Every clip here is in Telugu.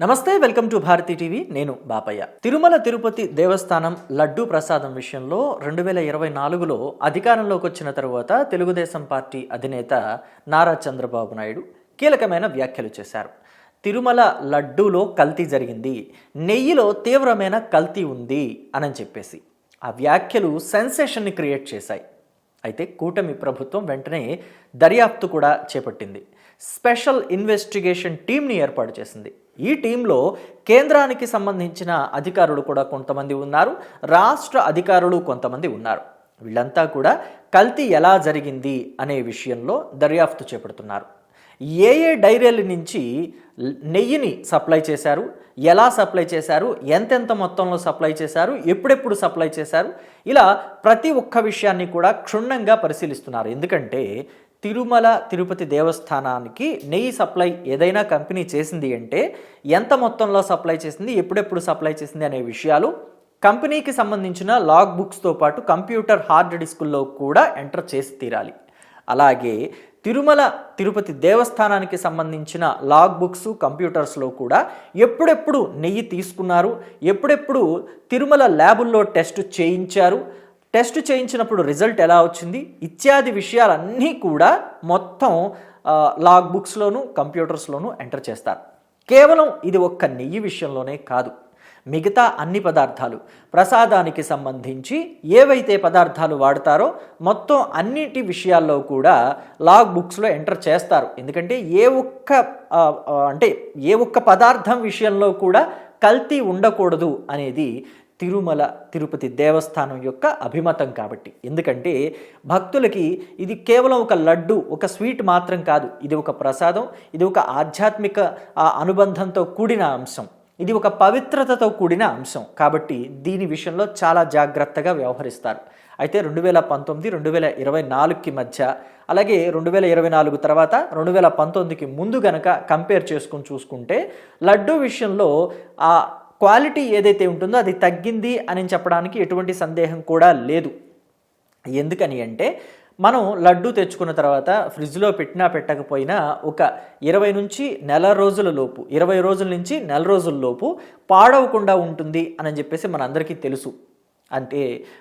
నమస్తే వెల్కమ్ టు భారతి టీవీ. నేను బాపయ్య. తిరుమల తిరుపతి దేవస్థానం లడ్డూ ప్రసాదం విషయంలో రెండు వేల ఇరవై నాలుగులో అధికారంలోకి వచ్చిన తరువాత తెలుగుదేశం పార్టీ అధినేత నారా చంద్రబాబు నాయుడు కీలకమైన వ్యాఖ్యలు చేశారు. తిరుమల లడ్డూలో కల్తీ జరిగింది నెయ్యిలో తీవ్రమైన కల్తీ ఉంది అని చెప్పేసి ఆ వ్యాఖ్యలు సెన్సేషన్ని క్రియేట్ చేశాయి. అయితే కూటమి ప్రభుత్వం వెంటనే దర్యాప్తు కూడా చేపట్టింది. స్పెషల్ ఇన్వెస్టిగేషన్ టీంని ఏర్పాటు చేసింది. ఈ టీంలో కేంద్రానికి సంబంధించిన అధికారులు కూడా కొంతమంది ఉన్నారు. రాష్ట్ర అధికారులు కొంతమంది ఉన్నారు. వీళ్ళంతా కూడా కల్తీ ఎలా జరిగింది అనే విషయంలో దర్యాప్తు చేపడుతున్నారు. ఏ ఏ డైరీల నుంచి నెయ్యిని సప్లై చేశారు? ఎలా సప్లై చేశారు? ఎంతెంత మొత్తంలో సప్లై చేశారు? ఎప్పుడెప్పుడు సప్లై చేశారు? ఇలా ప్రతి ఒక్క విషయాన్ని కూడా క్షుణ్ణంగా పరిశీలిస్తున్నారు. ఎందుకంటే తిరుమల తిరుపతి దేవస్థానానికి నెయ్యి సప్లై ఏదైనా కంపెనీ చేసింది అంటే ఎంత మొత్తంలో సప్లై చేసింది ఎప్పుడెప్పుడు సప్లై చేసింది అనే విషయాలు కంపెనీకి సంబంధించిన లాగ్ బుక్స్తో పాటు కంప్యూటర్ హార్డ్ డిస్కుల్లో కూడా ఎంటర్ చేసి తీరాలి. అలాగే తిరుమల తిరుపతి దేవస్థానానికి సంబంధించిన లాగ్ బుక్స్ కంప్యూటర్స్లో కూడా ఎప్పుడెప్పుడు నెయ్యి తీసుకున్నారు ఎప్పుడెప్పుడు తిరుమల ల్యాబుల్లో టెస్ట్ చేయించారు టెస్ట్ చేయించినప్పుడు రిజల్ట్ ఎలా వచ్చింది? ఇత్యాది విషయాలన్నీ కూడా మొత్తం లాగ్ బుక్స్లోను కంప్యూటర్స్లోను ఎంటర్ చేస్తారు. కేవలం ఇది ఒక్క నెయ్యి విషయంలోనే కాదు. మిగతా అన్ని పదార్థాలు ప్రసాదానికి సంబంధించి ఏవైతే పదార్థాలు వాడతారో మొత్తం అన్నిటి విషయాల్లో కూడా లాగ్ బుక్స్లో ఎంటర్ చేస్తారు. ఎందుకంటే ఏ ఒక్క అంటే ఏ ఒక్క పదార్థం విషయంలో కూడా కల్తీ ఉండకూడదు అనేది తిరుమల తిరుపతి దేవస్థానం యొక్క అభిమతం కాబట్టి. ఎందుకంటే భక్తులకి ఇది కేవలం ఒక లడ్డు ఒక స్వీట్ మాత్రం కాదు. ఇది ఒక ప్రసాదం ఇది ఒక ఆధ్యాత్మిక అనుబంధంతో కూడిన అంశం. ఇది ఒక పవిత్రతతో కూడిన అంశం. కాబట్టి దీని విషయంలో చాలా జాగ్రత్తగా వ్యవహరిస్తారు. అయితే రెండు వేల పంతొమ్మిది రెండు వేల ఇరవై నాలుగుకి మధ్య అలాగే రెండు వేల ఇరవై నాలుగు తర్వాత రెండు వేల పంతొమ్మిదికి ముందు గనక కంపేర్ చేసుకుని చూసుకుంటే లడ్డు విషయంలో ఆ క్వాలిటీ ఏదైతే ఉంటుందో అది తగ్గింది అని చెప్పడానికి ఎటువంటి సందేహం కూడా లేదు. ఎందుకని అంటే మనం లడ్డు తెచ్చుకున్న తర్వాత ఫ్రిడ్జ్లో పెట్టినా పెట్టకపోయినా ఒక ఇరవై నుంచి నెల రోజుల లోపు ఇరవై రోజుల నుంచి నెల రోజుల లోపు పాడవకుండా ఉంటుంది అని చెప్పేసి మనందరికీ తెలుసు. అంటే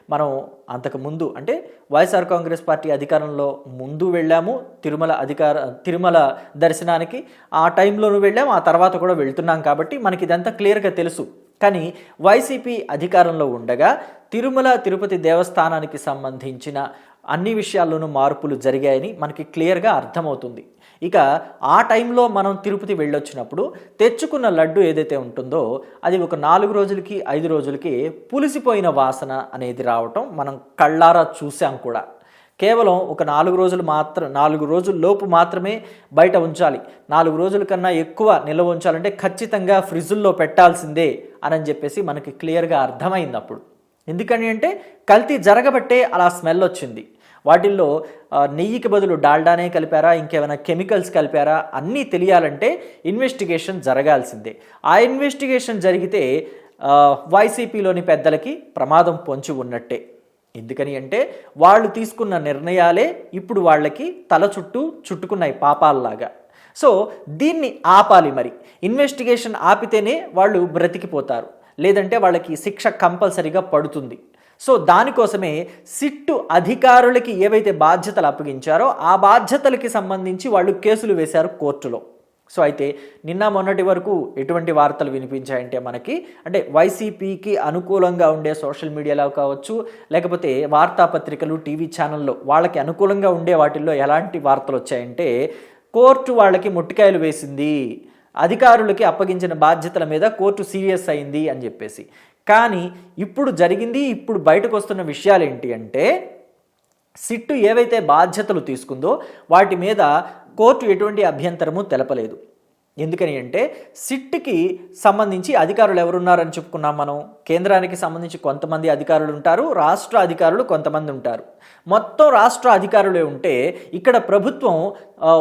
మనం అంతకు ముందు అంటే వైఎస్ఆర్ కాంగ్రెస్ పార్టీ అధికారంలో ముందు వెళ్ళాము తిరుమల అధికార తిరుమల దర్శనానికి ఆ టైంలోనూ వెళ్ళాము ఆ తర్వాత కూడా వెళ్తున్నాం కాబట్టి మనకి ఇదంతా క్లియర్గా తెలుసు. కానీ వైసీపీ అధికారంలో ఉండగా తిరుమల తిరుపతి దేవస్థానానికి సంబంధించిన అన్ని విషయాల్లోనూ మార్పులు జరిగాయని మనకి క్లియర్గా అర్థమవుతుంది. ఇక ఆ టైంలో మనం తిరుపతి వెళ్ళొచ్చినప్పుడు తెచ్చుకున్న లడ్డు ఏదైతే ఉంటుందో అది ఒక నాలుగు రోజులకి ఐదు రోజులకి పులిసిపోయిన వాసన అనేది రావటం మనం కళ్ళారా చూసాం కూడా. కేవలం ఒక నాలుగు రోజులు మాత్రం నాలుగు రోజుల లోపు మాత్రమే బయట ఉంచాలి. నాలుగు రోజుల కన్నా ఎక్కువ నిల్వ ఉంచాలంటే ఖచ్చితంగా ఫ్రిడ్జుల్లో పెట్టాల్సిందే అని చెప్పేసి మనకి క్లియర్గా అర్థమైంది అప్పుడు. ఎందుకని అంటే కల్తీ జరగబట్టే అలా స్మెల్ వచ్చింది. వాటిల్లో నెయ్యికి బదులు డాల్డానే కలిపారా ఇంకేమైనా కెమికల్స్ కలిపారా అన్నీ తెలియాలంటే ఇన్వెస్టిగేషన్ జరగాల్సిందే. ఆ ఇన్వెస్టిగేషన్ జరిగితే వైసీపీలోని పెద్దలకి ప్రమాదం పొంచి ఉన్నట్టే. ఎందుకని అంటే వాళ్ళు తీసుకున్న నిర్ణయాలే ఇప్పుడు వాళ్ళకి తల చుట్టూ చుట్టుకున్నాయి పాపాల్లాగా. సో దీన్ని ఆపాలి మరి. ఇన్వెస్టిగేషన్ ఆపితేనే వాళ్ళు బ్రతికిపోతారు. లేదంటే వాళ్ళకి శిక్ష కంపల్సరీగా పడుతుంది. సో దానికోసమే సిట్టు అధికారులకి ఏవైతే బాధ్యతలు అప్పగించారో ఆ బాధ్యతలకి సంబంధించి వాళ్ళు కేసులు వేశారు కోర్టులో. సో అయితే నిన్న మొన్నటి వరకు ఎటువంటి వార్తలు వినిపించాయంటే మనకి అంటే వైసీపీకి అనుకూలంగా ఉండే సోషల్ మీడియాలో కావచ్చు లేకపోతే వార్తాపత్రికలు టీవీ ఛానల్లో వాళ్ళకి అనుకూలంగా ఉండే వాటిల్లో ఎలాంటి వార్తలు వచ్చాయంటే కోర్టు వాళ్ళకి ముట్టికాయలు వేసింది అధికారులకి అప్పగించిన బాధ్యతల మీద కోర్టు సీరియస్ అయింది అని చెప్పేసి. కానీ ఇప్పుడు జరిగింది ఇప్పుడు బయటకు వస్తున్న విషయాలు ఏంటి అంటే సిట్టు ఏవైతే బాధ్యతలు తీసుకుందో వాటి మీద కోర్టు ఎటువంటి అభ్యంతరము తెలపలేదు. ఎందుకని అంటే సిట్కి సంబంధించి అధికారులు ఎవరున్నారని చెప్పుకున్నాం మనం. కేంద్రానికి సంబంధించి కొంతమంది అధికారులు ఉంటారు రాష్ట్ర అధికారులు కొంతమంది ఉంటారు. మొత్తం రాష్ట్ర అధికారులే ఉంటే ఇక్కడ ప్రభుత్వం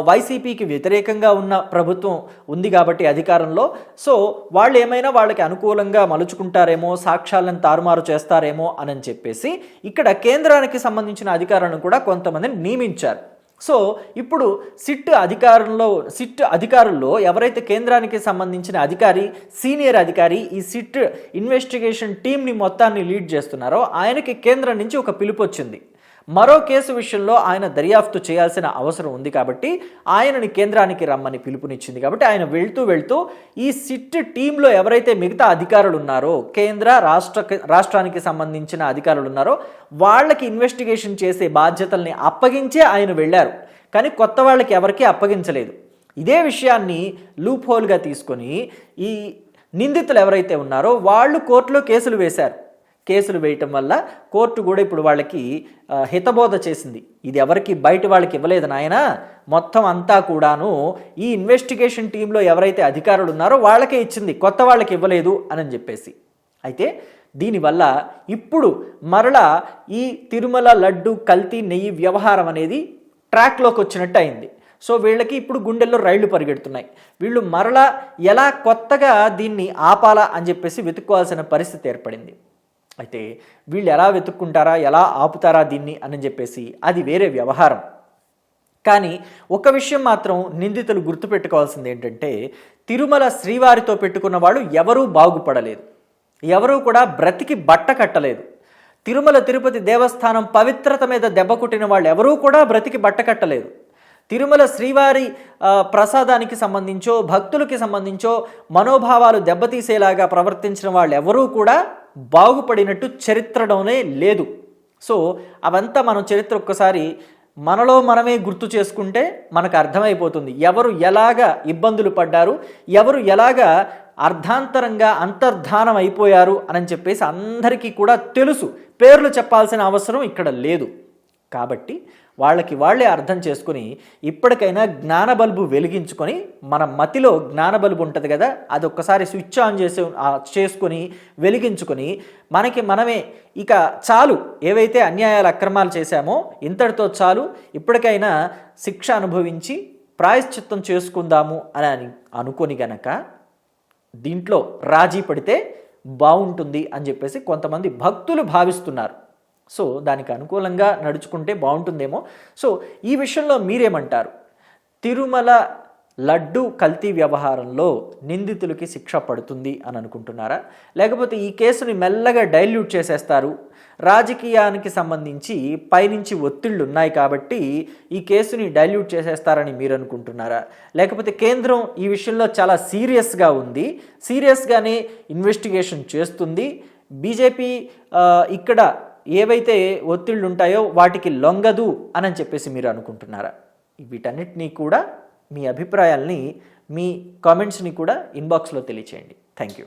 వైసీపీకి వ్యతిరేకంగా ఉన్న ప్రభుత్వం ఉంది కాబట్టి అధికారంలో. సో వాళ్ళు ఏమైనా వాళ్ళకి అనుకూలంగా మలుచుకుంటారేమో సాక్ష్యాలను తారుమారు చేస్తారేమో అని చెప్పేసి ఇక్కడ కేంద్రానికి సంబంధించిన అధికారులను కూడా కొంతమందిని నియమించారు. సో ఇప్పుడు సిట్ అధికారంలో సిట్ అధికారుల్లో ఎవరైతే కేంద్రానికి సంబంధించిన అధికారి సీనియర్ అధికారి ఈ సిట్ ఇన్వెస్టిగేషన్ టీంని మొత్తాన్ని లీడ్ చేస్తున్నారో ఆయనకి కేంద్రం నుంచి ఒక పిలుపు వచ్చింది. మరో కేసు విషయంలో ఆయన దర్యాప్తు చేయాల్సిన అవసరం ఉంది కాబట్టి ఆయనని కేంద్రానికి రమ్మని పిలుపునిచ్చింది కాబట్టి ఆయన వెళ్తూ వెళ్తూ ఈ సిట్ టీంలో ఎవరైతే మిగతా అధికారులు ఉన్నారో కేంద్ర రాష్ట్ర రాష్ట్రానికి సంబంధించిన అధికారులు ఉన్నారో వాళ్ళకి ఇన్వెస్టిగేషన్ చేసే బాధ్యతల్ని అప్పగించే ఆయన వెళ్ళారు. కానీ కొత్త వాళ్ళకి ఎవరికీ అప్పగించలేదు. ఇదే విషయాన్ని లూప్ హోల్గా తీసుకొని ఈ నిందితులు ఎవరైతే ఉన్నారో వాళ్ళు కోర్టులో కేసులు వేశారు. కేసులు వేయటం వల్ల కోర్టు కూడా ఇప్పుడు వాళ్ళకి హితబోధ చేసింది. ఇది ఎవరికి బయట వాళ్ళకి ఇవ్వలేదు నాయన. మొత్తం అంతా కూడాను ఈ ఇన్వెస్టిగేషన్ టీంలో ఎవరైతే అధికారులు ఉన్నారో వాళ్ళకే ఇచ్చింది. కొత్త వాళ్ళకి ఇవ్వలేదు అని చెప్పేసి. అయితే దీనివల్ల ఇప్పుడు మరలా ఈ తిరుమల లడ్డు కల్తీ నెయ్యి వ్యవహారం అనేది ట్రాక్లోకి వచ్చినట్టు అయింది. సో వీళ్ళకి ఇప్పుడు గుండెల్లో రైళ్ళు పరిగెడుతున్నాయి. వీళ్ళు మరలా ఎలా కొత్తగా దీన్ని ఆపాలా అని చెప్పేసి వెతుక్కోవాల్సిన పరిస్థితి ఏర్పడింది. అయితే వీళ్ళు ఎలా వెతుక్కుంటారా ఎలా ఆపుతారా దీన్ని అని చెప్పేసి అది వేరే వ్యవహారం. కానీ ఒక విషయం మాత్రం నిందితులు గుర్తుపెట్టుకోవాల్సింది ఏంటంటే తిరుమల శ్రీవారితో పెట్టుకున్న వాళ్ళు ఎవరూ బాగుపడలేదు. ఎవరూ కూడా బ్రతికి బట్ట కట్టలేదు. తిరుమల తిరుపతి దేవస్థానం పవిత్రత మీద దెబ్బ కొట్టిన వాళ్ళు ఎవరూ కూడా బ్రతికి బట్ట కట్టలేదు. తిరుమల శ్రీవారి ప్రసాదానికి సంబంధించో భక్తులకి సంబంధించో మనోభావాలు దెబ్బతీసేలాగా ప్రవర్తించిన వాళ్ళు ఎవరూ కూడా బాగుపడినట్టు చరిత్రలోనే లేదు. సో అవంతా మనం చరిత్ర ఒక్కసారి మనలో మనమే గుర్తు చేసుకుంటే మనకు అర్థమైపోతుంది. ఎవరు ఎలాగా ఇబ్బందులు పడ్డారు ఎవరు ఎలాగా అర్ధాంతరంగా అంతర్ధానం అయిపోయారు అని చెప్పేసి అందరికీ కూడా తెలుసు. పేర్లు చెప్పాల్సిన అవసరం ఇక్కడ లేదు. కాబట్టి వాళ్ళకి వాళ్ళే అర్థం చేసుకుని ఇప్పటికైనా జ్ఞాన బల్బు వెలిగించుకొని మన మతిలో జ్ఞాన బల్బు ఉంటుంది కదా అది ఒక్కసారి స్విచ్ ఆన్ చేసి చేసుకొని వెలిగించుకొని మనకి మనమే ఇక చాలు ఏవైతే అన్యాయాలు అక్రమాలు చేశామో ఇంతటితో చాలు ఇప్పటికైనా శిక్ష అనుభవించి ప్రాయశ్చిత్తం చేసుకుందాము అని అని అనుకొని గనక దీంట్లో రాజీ పడితే బాగుంటుంది అని చెప్పేసి కొంతమంది భక్తులు భావిస్తున్నారు. సో దానికి అనుకూలంగా నడుచుకుంటే బాగుంటుందేమో. సో ఈ విషయంలో మీరేమంటారు? తిరుమల లడ్డు కల్తీ వ్యవహారంలో నిందితులకి శిక్ష పడుతుంది అని అనుకుంటున్నారా? లేకపోతే ఈ కేసుని మెల్లగా డైల్యూట్ చేసేస్తారు. రాజకీయానికి సంబంధించి పైనుంచి ఒత్తిళ్ళు ఉన్నాయి కాబట్టి ఈ కేసుని డైల్యూట్ చేసేస్తారని మీరు అనుకుంటున్నారా లేకపోతే కేంద్రం ఈ విషయంలో చాలా సీరియస్గా ఉంది. సీరియస్గానే ఇన్వెస్టిగేషన్ చేస్తుంది. బీజేపీ ఇక్కడ ఏవైతే ఒత్తిళ్ళు ఉంటాయో వాటికి లొంగదు అని చెప్పేసి మీరు అనుకుంటున్నారా? వీటన్నిటినీ కూడా మీ అభిప్రాయాల్ని మీ కామెంట్స్ని కూడా ఇన్బాక్స్లో తెలియచేయండి. Thank you.